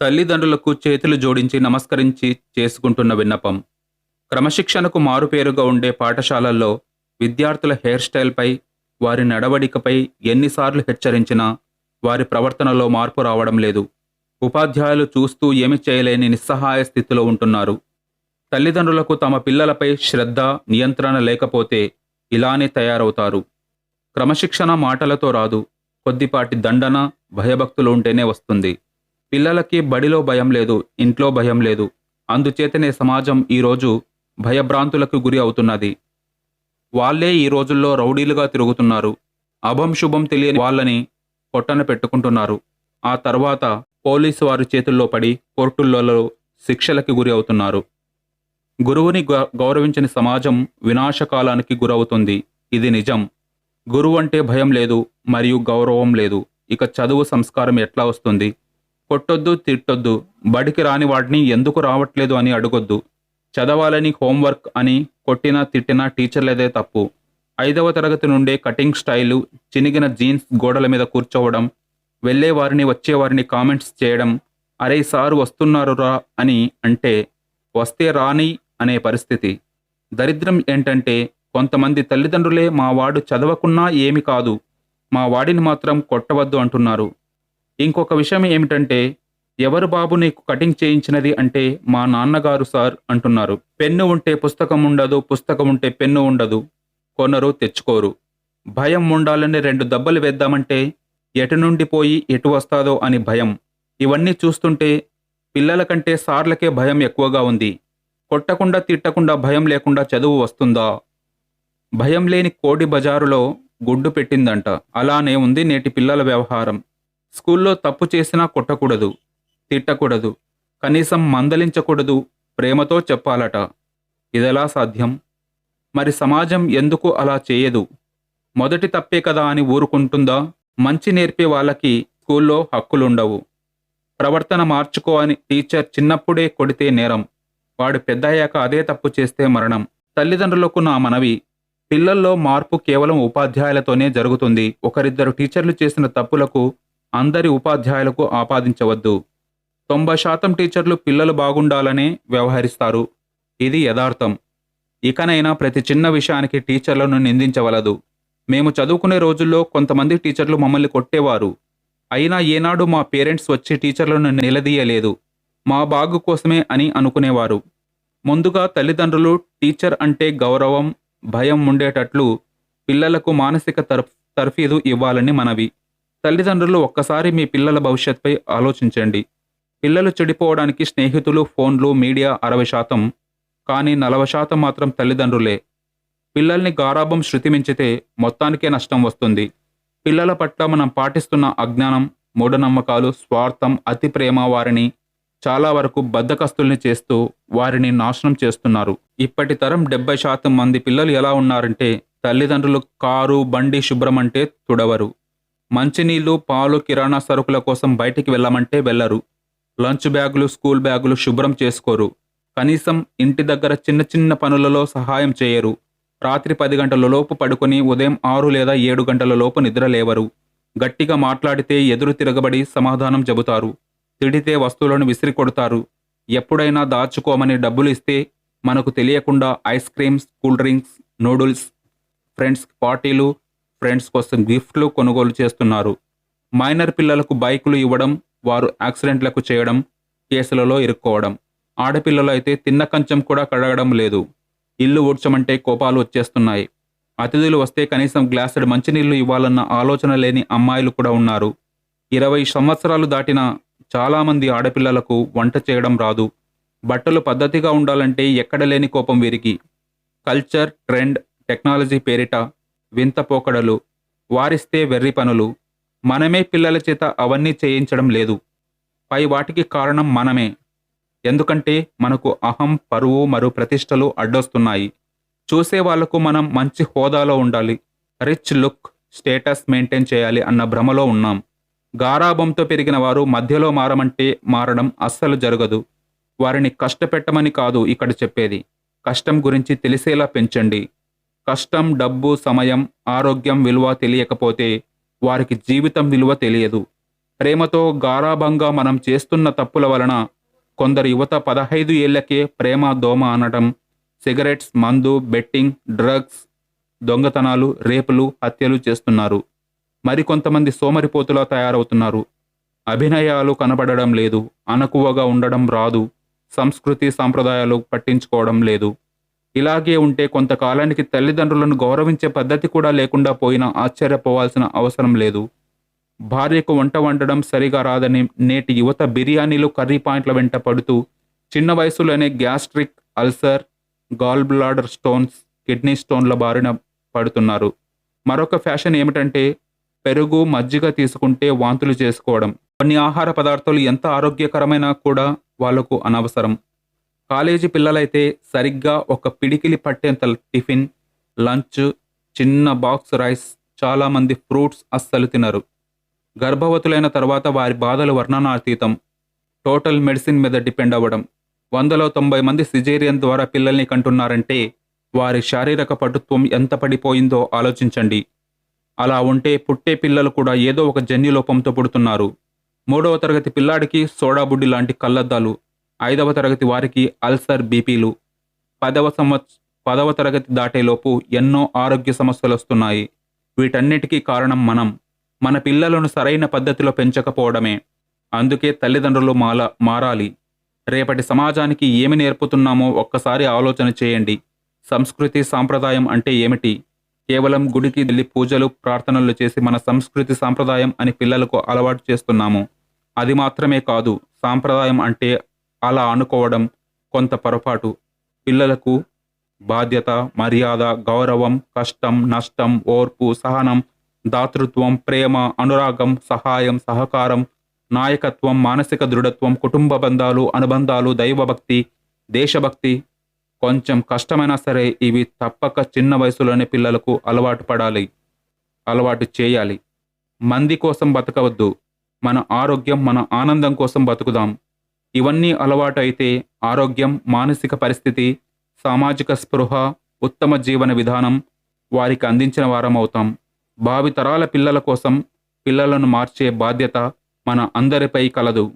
తల్లిదండ్రులకు చేతులు జోడించి నమస్కరించి చేసుకుంటున్న విన్నపం. క్రమశిక్షణకు మారుపేరుగా ఉండే పాఠశాలల్లో విద్యార్థుల హెయిర్ స్టైల్పై వారి నడవడికపై ఎన్నిసార్లు హెచ్చరించినా వారి ప్రవర్తనలో మార్పు రావడం లేదు. ఉపాధ్యాయులు చూస్తూ ఏమి చేయలేని నిస్సహాయ స్థితిలో ఉంటున్నారు. తల్లిదండ్రులకు తమ పిల్లలపై శ్రద్ధ నియంత్రణ లేకపోతే ఇలానే తయారవుతారు. క్రమశిక్షణ మాటలతో రాదు. కొద్దిపాటి దండన భయభక్తులు ఉంటేనే వస్తుంది. పిల్లలకి బడిలో భయం లేదు ఇంట్లో భయం లేదు. అందుచేతనే సమాజం ఈరోజు భయభ్రాంతులకు గురి అవుతున్నది. వాళ్ళే ఈ రోజుల్లో రౌడీలుగా తిరుగుతున్నారు. అభం శుభం తెలియని వాళ్ళని పొట్టన పెట్టుకుంటున్నారు. ఆ తర్వాత పోలీసు వారి చేతుల్లో పడి కోర్టులలో శిక్షలకి గురి అవుతున్నారు. గురువుని గౌరవించని సమాజం వినాశకాలానికి గురవుతుంది. ఇది నిజం. గురువు అంటే భయం లేదు మరియు గౌరవం లేదు. ఇక చదువు సంస్కారం ఎట్లా వస్తుంది? కొట్టొద్దు తిట్టొద్దు. బడికి రాని వాడిని ఎందుకు రావట్లేదు అని అడగొద్దు. చదవాలని హోంవర్క్ అని కొట్టినా తిట్టినా టీచర్లదే తప్పు. ఐదవ తరగతి నుండే కటింగ్ స్టైలు చినిగిన జీన్స్ గోడల మీద కూర్చోవడం వెళ్ళేవారిని వచ్చేవారిని కామెంట్స్ చేయడం అరే సార్ వస్తున్నారు రా అని అంటే వస్తే రాని అనే పరిస్థితి. దరిద్రం ఏంటంటే కొంతమంది తల్లిదండ్రులే మా వాడు చదవకున్నా ఏమి కాదు. మా వాడిని మాత్రం కొట్టవద్దు అంటున్నారు. ఇంకొక విషయం ఏమిటంటే ఎవరు బాబు నీకు కటింగ్ చేయించినది అంటే మా నాన్నగారు సార్ అంటున్నారు. పెన్ను ఉంటే పుస్తకం ఉండదు పుస్తకం ఉంటే పెన్ను ఉండదు కొనరు తెచ్చుకోరు. భయం ఉండాలని రెండు దెబ్బలు వేద్దామంటే ఎటు నుండి పోయి ఎటు వస్తాదో అని భయం. ఇవన్నీ చూస్తుంటే పిల్లల కంటే సార్లకే భయం ఎక్కువగా ఉంది. కొట్టకుండా తిట్టకుండా భయం లేకుండా చదువు వస్తుందా? భయం లేని కోడి బజారులో గుడ్డు పెట్టిందంట. అలానే ఉంది నేటి పిల్లల వ్యవహారం. స్కూల్లో తప్పు చేసినా కొట్టకూడదు తిట్టకూడదు కనీసం మందలించకూడదు ప్రేమతో చెప్పాలట. ఇదెలా సాధ్యం? మరి సమాజం ఎందుకు అలా చేయదు? మొదటి తప్పే కదా అని ఊరుకుంటుందా? మంచి నేర్పే వాళ్ళకి స్కూల్లో హక్కులుండవు. ప్రవర్తన మార్చుకో అని టీచర్ చిన్నప్పుడే కొడితే నేరం. వాడు పెద్దయ్యాక అదే తప్పు చేస్తే మరణం. తల్లిదండ్రులకు నా మనవి పిల్లల్లో మార్పు కేవలం ఉపాధ్యాయులతోనే జరుగుతుంది. ఒకరిద్దరు టీచర్లు చేసిన తప్పులకు అందరి ఉపాధ్యాయులకు ఆపాదించవద్దు. తొంభై శాతం టీచర్లు పిల్లలు బాగుండాలనే వ్యవహరిస్తారు. ఇది యథార్థం. ఇకనైనా ప్రతి చిన్న విషయానికి టీచర్లను నిందించవలదు. మేము చదువుకునే రోజుల్లో కొంతమంది టీచర్లు మమ్మల్ని కొట్టేవారు. అయినా ఏనాడు మా పేరెంట్స్ వచ్చి టీచర్లను నిలదీయలేదు. మా బాగు కోసమే అని అనుకునేవారు. ముందుగా తల్లిదండ్రులు టీచర్ అంటే గౌరవం భయం ఉండేటట్లు పిల్లలకు మానసిక తర్ఫీదు ఇవ్వాలని మనవి. తల్లిదండ్రులు ఒక్కసారి మీ పిల్లల భవిష్యత్పై ఆలోచించండి. పిల్లలు చెడిపోవడానికి స్నేహితులు ఫోన్లు మీడియా అరవై శాతం కానీ నలభై శాతం మాత్రం తల్లిదండ్రులే. పిల్లల్ని గారాభం శృతిమించితే మొత్తానికే నష్టం వస్తుంది. పిల్లల పట్ల మనం పాటిస్తున్న అజ్ఞానం మూఢనమ్మకాలు స్వార్థం అతి ప్రేమ వారిని చాలా వరకు బద్దకస్తుల్ని చేస్తూ వారిని నాశనం చేస్తున్నారు. ఇప్పటి తరం డెబ్బై శాతం మంది పిల్లలు ఎలా ఉన్నారంటే తల్లిదండ్రులు కారు బండి శుభ్రం అంటే తుడవరు. మంచినీళ్ళు పాలు కిరాణా సరుకుల కోసం బయటికి వెళ్ళమంటే వెళ్ళరు. లంచ్ బ్యాగులు స్కూల్ బ్యాగులు శుభ్రం చేసుకోరు. కనీసం ఇంటి దగ్గర చిన్న చిన్న పనులలో సహాయం చేయరు. రాత్రి పది గంటల లోపు పడుకొని ఉదయం ఆరు లేదా ఏడు గంటల లోపు నిద్ర లేవరు. గట్టిగా మాట్లాడితే ఎదురు తిరగబడి సమాధానం చెబుతారు. తిడితే వస్తువులను విసిరి కొడతారు. ఎప్పుడైనా దాచుకోమని డబ్బులు ఇస్తే మనకు తెలియకుండా ice creams cool drinks noodles friends పార్టీలు ఫ్రెండ్స్ కోసం గిఫ్ట్లు కొనుగోలు చేస్తున్నారు. మైనర్ పిల్లలకు బైకులు ఇవ్వడం వారు యాక్సిడెంట్లకు చేయడం కేసులలో ఇరుక్కోవడం. ఆడపిల్లలు అయితే తిన్న కంచం కూడా కడగడం లేదు. ఇల్లు ఊడ్చమంటే కోపాలు వచ్చేస్తున్నాయి. అతిథులు వస్తే కనీసం గ్లాసుడు మంచినీళ్ళు ఇవ్వాలన్న ఆలోచన లేని అమ్మాయిలు కూడా ఉన్నారు. ఇరవై సంవత్సరాలు దాటిన చాలామంది ఆడపిల్లలకు వంట చేయడం రాదు. బట్టలు పద్ధతిగా ఉండాలంటే ఎక్కడ లేని కోపం వీరికి. కల్చర్ ట్రెండ్ టెక్నాలజీ పేరిట వింత పోకడలు వారిస్తే వెర్రి పనులు మనమే పిల్లల చేత అవన్నీ చేయించడం లేదు. పై వాటికి కారణం మనమే. ఎందుకంటే మనకు అహం పరువు మరియు ప్రతిష్టలు అడ్డొస్తున్నాయి. చూసే వాళ్ళకు మనం మంచి హోదాలో ఉండాలి. రిచ్ లుక్ స్టేటస్ మెయింటైన్ చేయాలి అన్న భ్రమలో ఉన్నాం. గారాబంతో పెరిగిన వారు మధ్యలో మారమంటే మారడం అస్సలు జరగదు. వారిని కష్టపెట్టమని కాదు ఇక్కడ చెప్పేది. కష్టం గురించి తెలిసేలా పెంచండి. కష్టం డబ్బు సమయం ఆరోగ్యం విలువ తెలియకపోతే వారికి జీవితం విలువ తెలియదు. ప్రేమతో గారాభంగా మనం చేస్తున్న తప్పుల వలన కొందరు యువత పదహైదు ఏళ్ళకే ప్రేమ దోమ అనటం సిగరెట్స్ మందు బెట్టింగ్ డ్రగ్స్ దొంగతనాలు రేపులు హత్యలు చేస్తున్నారు. మరికొంతమంది సోమరిపోతులా తయారవుతున్నారు. అభినయాలు కనబడడం లేదు అనకువగా ఉండడం రాదు సంస్కృతి సాంప్రదాయాలు పట్టించుకోవడం లేదు. ఇలాగే ఉంటే కొంతకాలానికి తల్లిదండ్రులను గౌరవించే పద్ధతి కూడా లేకుండా పోయినా ఆశ్చర్యపోవాల్సిన అవసరం లేదు. భార్యకు వంట వండడం సరిగా రాదని నేటి యువత బిర్యానీలు కర్రీ పాయింట్ల వెంట పడుతూ చిన్న వయసులోనే gastric ulcer gall bladder stones kidney స్టోన్ల బారిన పడుతున్నారు. మరొక ఫ్యాషన్ ఏమిటంటే పెరుగు మజ్జిగ తీసుకుంటే వాంతులు చేసుకోవడం. కొన్ని ఆహార పదార్థాలు ఎంత ఆరోగ్యకరమైనా కూడా వాళ్ళకు అనవసరం. కాలేజీ పిల్లలైతే సరిగ్గా ఒక పిడికిలి పట్టేంత టిఫిన్ లంచ్ చిన్న బాక్స్ రైస్ చాలామంది ఫ్రూట్స్ అస్సలు తినరు. గర్భవతులైన తర్వాత వారి బాధలు వర్ణనాతీతం. టోటల్ మెడిసిన్ మీద డిపెండ్ అవ్వడం. వందలో తొంభై మంది సిజేరియన్ ద్వారా పిల్లల్ని కంటున్నారంటే వారి శారీరక పటుత్వం ఎంత పడిపోయిందో ఆలోచించండి. అలా ఉంటే పుట్టే పిల్లలు కూడా ఏదో ఒక జన్యులోపంతో పుడుతున్నారు. మూడవ తరగతి పిల్లాడికి సోడాబుడ్డి లాంటి కళ్ళద్దాలు. ఐదవ తరగతి వారికి అల్సర్ బీపీలు. పదవ సంవత్స పదవ తరగతి దాటేలోపు ఎన్నో ఆరోగ్య సమస్యలు వస్తున్నాయి. వీటన్నిటికీ కారణం మనం. మన పిల్లలను సరైన పద్ధతిలో పెంచకపోవడమే. అందుకే తల్లిదండ్రులు మాల మారాలి. రేపటి సమాజానికి ఏమి నేర్పుతున్నామో ఒక్కసారి ఆలోచన చేయండి. సంస్కృతి సాంప్రదాయం అంటే ఏమిటి? కేవలం గుడికి వెళ్ళి పూజలు ప్రార్థనలు చేసి మన సంస్కృతి సాంప్రదాయం అని పిల్లలకు అలవాటు చేస్తున్నాము. అది మాత్రమే కాదు సాంప్రదాయం అంటే అలా అనుకోవడం కొంత పొరపాటు. పిల్లలకు బాధ్యత మర్యాద గౌరవం కష్టం నష్టం ఓర్పు సహనం దాతృత్వం ప్రేమ అనురాగం సహాయం సహకారం నాయకత్వం మానసిక దృఢత్వం కుటుంబ బంధాలు అనుబంధాలు దైవభక్తి దేశభక్తి కొంచెం కష్టమైనా సరే ఇవి తప్పక చిన్న వయసులోనే పిల్లలకు అలవాటు పడాలి. అలవాటు చేయాలి. మంది కోసం బతకవద్దు. మన ఆరోగ్యం మన ఆనందం కోసం బతుకుదాం. ఇవన్నీ అలవాటు అయితే ఆరోగ్యం మానసిక పరిస్థితి సామాజిక స్పృహ ఉత్తమ జీవన విధానం వారికి అందించిన వారం అవుతాం పిల్లల కోసం పిల్లలను మార్చే బాధ్యత మన అందరిపై కలదు.